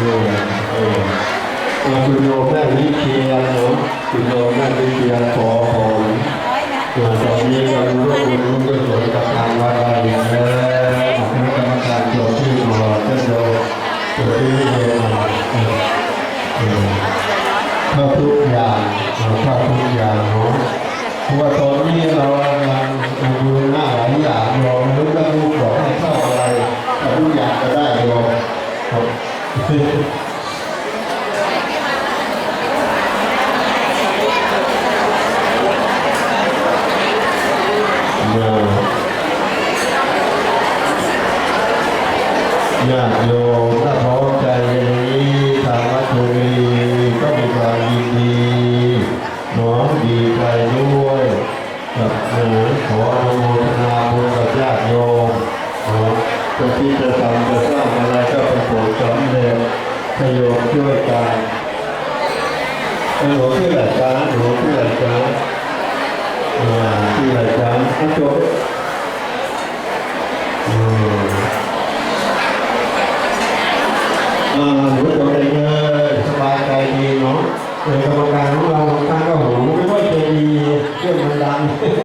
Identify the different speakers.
Speaker 1: โยมเออเอาคุณโยมแม่วิเชียรเนาะคุณโยมแม่วิเชียรขอพรมาตอนนี้เรารู้ว่าคุณรู้ด้วยกับทางวัดอะไรแล้วคณะกรรมการโจทย์ที่หมอท่านโยมตัวที่โยมเออเออเข้าทุกอย่างเอาเข้าทุกอย่างเนาะเพราะว่าตอนนี้เรากำลังดูหน้าหลายอย่างโยมไม่รู้ว่าลูกบอกให้เข้าอะไรแต่ทุกอย่าง ญาติโยมถ้าพร้อมใจอย่างนี้ทางวัดบุรีก็มีความยินดีน้อมดีใจด้วยกับเออขออนุโมทนาบุญกับญาติโยมนะจะที่จะทำ em có cái là cá em có cái là cá à cái là cá ăn chỗ à bữa chỗ đây ba cây nó rồi ba cây nó ba cây nó